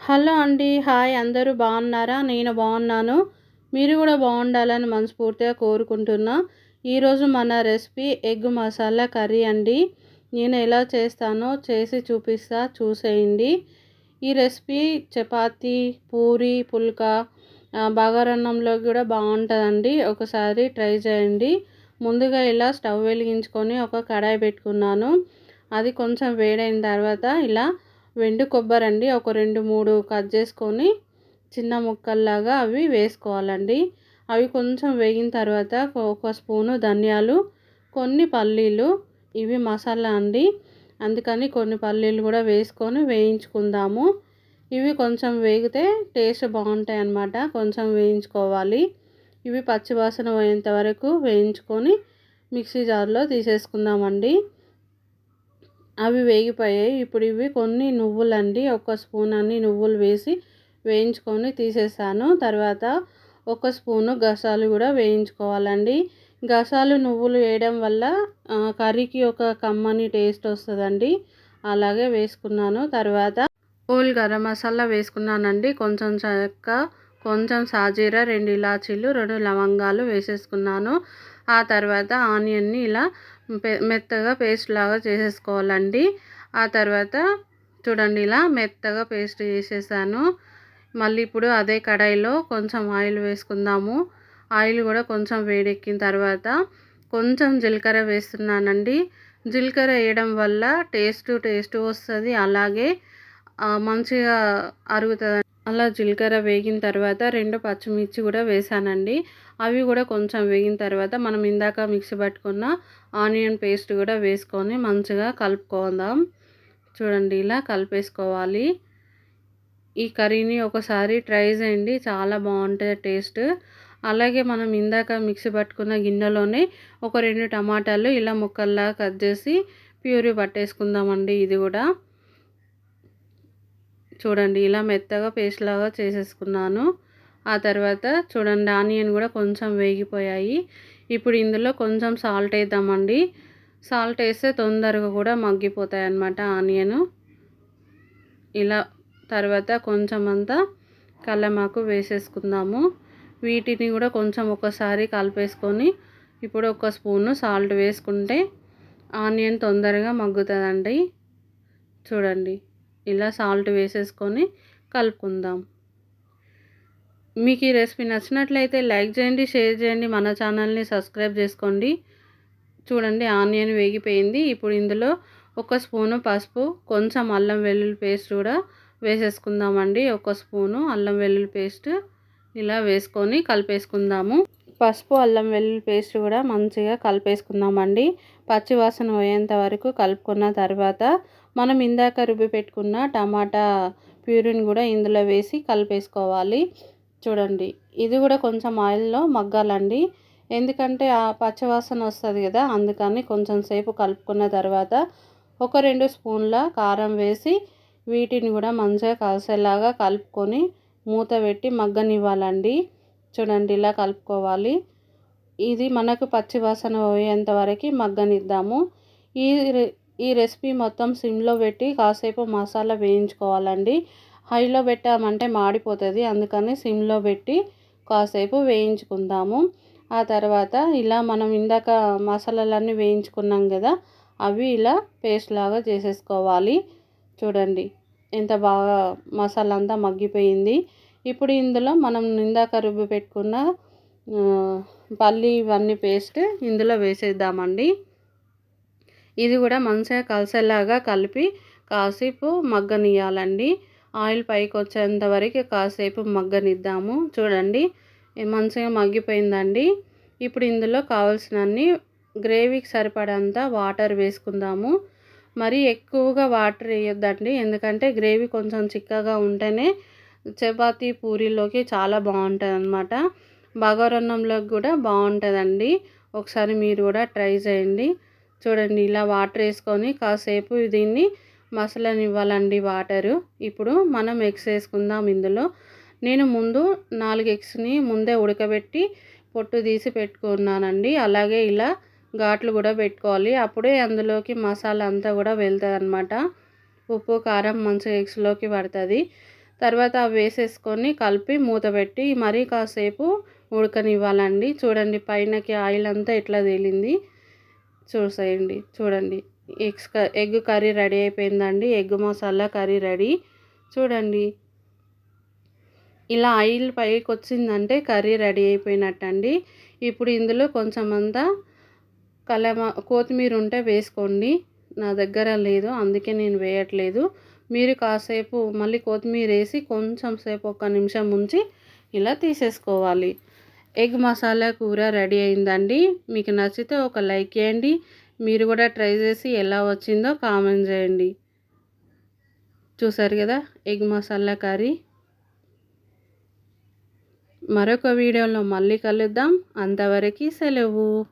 Hello అండి hi అందరూ బాగున్నారా? నేను బాగున్నాను. మీరు కూడా బాగుండాలని మనస్ఫూర్తిగా కోరుకుంటున్నా. ఈరోజు మన రెసిపీ ఎగ్ మసాలా కర్రీ అండి. నేను ఎలా చేస్తానో చేసి చూపిస్తా చూసేయండి. ఈ రెసిపీ చపాతీ పూరి పుల్కా బాగారన్నంలో కూడా బాగుంటుందండి. ఒకసారి ట్రై చేయండి. ముందుగా ఇలా స్టవ్ వెలిగించుకొని ఒక కడాయి పెట్టుకున్నాను. అది కొంచెం వేడైన తర్వాత ఇలా వెండు కొబ్బరి అండి ఒక రెండు మూడు కట్ చేసుకొని చిన్న ముక్కల్లాగా అవి వేసుకోవాలండి. అవి కొంచెం వేగిన తర్వాత ఒక స్పూను ధనియాలు కొన్ని పల్లీలు ఇవి మసాలా అండి. అందుకని కొన్ని పల్లీలు కూడా వేసుకొని వేయించుకుందాము. ఇవి కొంచెం వేగితే టేస్ట్ బాగుంటాయి అన్నమాట. కొంచెం వేయించుకోవాలి. ఇవి పచ్చివాసన పోయేంత వరకు వేయించుకొని మిక్సీ జార్లో తీసేసుకుందామండి. అవి వేగిపోయాయి. ఇప్పుడు ఇవి కొన్ని నువ్వులండి. ఒక స్పూన్ అన్ని నువ్వులు వేసి వేయించుకొని తీసేసాను. తర్వాత ఒక స్పూను గసాలు కూడా వేయించుకోవాలండి. గసాలు నువ్వులు వేయడం వల్ల కర్రీకి ఒక కమ్మని టేస్ట్ వస్తుందండి. అలాగే వేసుకున్నాను. తర్వాత హోల్ గరం మసాలా వేసుకున్నానండి. కొంచెం చెక్క కొంచెం సాజీరా రెండు ఇలాచీలు రెండు లవంగాలు వేసేసుకున్నాను. ఆ తర్వాత ఆనియన్ని ఇలా మెత్తగా పేస్ట్ లాగా చేసేసుకోవాలండి. ఆ తర్వాత చూడండి ఇలా మెత్తగా పేస్ట్ చేసేసాను. మళ్ళీ ఇప్పుడు అదే కడాయిలో కొంచెం ఆయిల్ వేసుకుందాము. ఆయిల్ కూడా కొంచెం వేడెక్కిన తర్వాత కొంచెం జీలకర్ర వేస్తున్నానండి. జీలకర్ర వేయడం వల్ల టేస్ట్ టేస్ట్ వస్తుంది. అలాగే మంచిగా అరుగుతుంది. అలా జీలకర్ర వేగిన తర్వాత రెండు పచ్చిమిర్చి కూడా వేసానండి. అవి కూడా కొంచెం వేగిన తర్వాత మనం ఇందాక మిక్సీ పట్టుకున్న ఆనియన్ పేస్ట్ కూడా వేసుకొని మంచిగా కలుపుకుందాం. చూడండి ఇలా కలిపేసుకోవాలి. ఈ కర్రీని ఒకసారి ట్రై చేయండి చాలా బాగుంటుంది టేస్ట్. అలాగే మనం ఇందాక మిక్సీ పట్టుకున్న గిన్నెలోనే ఒక రెండు టమాటాలు ఇలా ముక్కల్లా కట్ చేసి ప్యూరీ పట్టేసుకుందామండి ఇది కూడా. చూడండి ఇలా మెత్తగా పేస్ట్ లాగా చేసేసుకున్నాను. ఆ తర్వాత చూడండి ఆనియన్ కూడా కొంచెం వేగిపోయాయి. ఇప్పుడు ఇందులో కొంచెం సాల్ట్ వేద్దామండి. సాల్ట్ వేస్తే తొందరగా కూడా మగ్గిపోతాయి అన్నమాట ఆనియను. ఇలా తర్వాత కొంచెం అంతా కళ్ళమాకు వేసేసుకుందాము. వీటిని కూడా కొంచెం ఒకసారి కలిపేసుకొని ఇప్పుడు ఒక స్పూను సాల్ట్ వేసుకుంటే ఆనియన్ తొందరగా మగ్గుతుందండి. చూడండి ఇలా సాల్ట్ వేసేసుకొని కలుపుకుందాం. మీకు ఈ రెసిపీ నచ్చినట్లయితే లైక్ చేయండి షేర్ చేయండి మన ఛానల్ని సబ్స్క్రైబ్ చేసుకోండి. చూడండి ఆనియన్ వేగిపోయింది. ఇప్పుడు ఇందులో ఒక స్పూను పసుపు కొంచెం అల్లం వెల్లుల్లి పేస్ట్ కూడా వేసేసుకుందామండి. ఒక స్పూను అల్లం వెల్లుల్లి పేస్ట్ ఇలా వేసుకొని కలిపేసుకుందాము. పసుపు అల్లం వెల్లుల్లి పేస్ట్ కూడా మంచిగా కలిపేసుకుందామండి. పచ్చివాసన పోయేంత వరకు కలుపుకున్న తర్వాత మనం ఇందాక రుబ్బి పెట్టుకున్న టమాటా ప్యూరిని కూడా ఇందులో వేసి కలిపేసుకోవాలి. చూడండి. ఇది కూడా కొంచెం ఆయిల్లో మగ్గాలండి. ఎందుకంటే ఆ పచ్చవాసన వస్తుంది కదా అందుకని కొంచెం సేపు కలుపుకున్న తర్వాత ఒక రెండు స్పూన్ల కారం వేసి వీటిని కూడా మంచిగా కలిసేలాగా కలుపుకొని మూత పెట్టి మగ్గనివ్వాలండి. చూడండి ఇలా కలుపుకోవాలి. ఇది మనకు పచ్చివాసన పోయేంత వరకు మగ్గనిద్దాము. ఈ ఈ రెసిపీ మొత్తం సిమ్లో పెట్టి కాసేపు మసాలా వేయించుకోవాలండి. హైలో పెట్టామంటే మాడిపోతుంది. అందుకని సిమ్లో పెట్టి కాసేపు వేయించుకుందాము. ఆ తర్వాత ఇలా మనం ఇందాక మసాలాలన్నీ వేయించుకున్నాం కదా అవి ఇలా పేస్ట్ లాగా చేసేసుకోవాలి. చూడండి ఎంత బాగా మసాలా అంతా మగ్గిపోయింది. ఇప్పుడు ఇందులో మనం ఇందాక రుబ్బి పెట్టుకున్న పల్లి ఇవన్నీ పేస్ట్ ఇందులో వేసేద్దామండి. ఇది కూడా మంచిగా కలిసేలాగా కలిపి కాసేపు మగ్గనియాలండి ఆయిల్ పైకి వచ్చేంత వరకు కాసేపు మగ్గనిద్దాము. చూడండి మంచిగా మగ్గిపోయిందండి. ఇప్పుడు ఇందులో కావాల్సినన్ని గ్రేవీకి సరిపడంత వాటర్ వేసుకుందాము. మరి ఎక్కువగా వాటర్ వేయొద్దండి ఎందుకంటే గ్రేవీ కొంచెం చిక్కగా ఉంటేనే చపాతి పూరీలోకి చాలా బాగుంటుంది అనమాట బగారన్నంలోకి కూడా బాగుంటుందండి. ఒకసారి మీరు కూడా ట్రై చేయండి. చూడండి ఇలా వాటర్ వేసుకొని కాసేపు దీన్ని మసలనివ్వాలండి వాటరు. ఇప్పుడు మనం ఎగ్స్ వేసుకుందాం ఇందులో. నేను ముందు నాలుగు ఎగ్స్ని ముందే ఉడకబెట్టి పొట్టు తీసి పెట్టుకున్నానండి. అలాగే ఇలా ఘాట్లు కూడా పెట్టుకోవాలి. అప్పుడే అందులోకి మసాలా అంతా కూడా వెళ్తుంది అనమాట ఉప్పు కారం మంచిగా ఎగ్స్లోకి పడుతుంది. తర్వాత అవి వేసేసుకొని కలిపి మూత పెట్టి మరీ కాసేపు ఉడకనివ్వాలండి. చూడండి పైనకి ఆయిల్ అంతా ఎట్లా తేలింది. చూసేయండి. చూడండి. ఎగ్స్ ఎగ్ కర్రీ రెడీ అయిపోయిందండి. Egg masala curry ready. చూడండి. ఇలా ఆయిల్ పైకి వచ్చిందంటే కర్రీ రెడీ అయిపోయినట్టండి. ఇప్పుడు ఇందులో కొంచెం అంతా కలమా కొత్తిమీర ఉంటే వేసుకోండి. నా దగ్గర లేదు అందుకే నేను వేయట్లేదు. మీరు కాసేపు మళ్ళీ కొత్తిమీర వేసి కొంచెం సేపు ఒక నిమిషం ఉంచి ఇలా తీసేసుకోవాలి. ఎగ్ మసాలా కూర రెడీ అయిందండి. మీకు నచ్చితే ఒక లైక్ చేయండి. మీరు కూడా ట్రై చేసి ఎలా వచ్చిందో కామెంట్ చేయండి. చూసారు కదా ఎగ్ మసాలా కర్రీ. మరొక వీడియోలో మళ్ళీ కలుద్దాం. అంతవరకు సెలవు.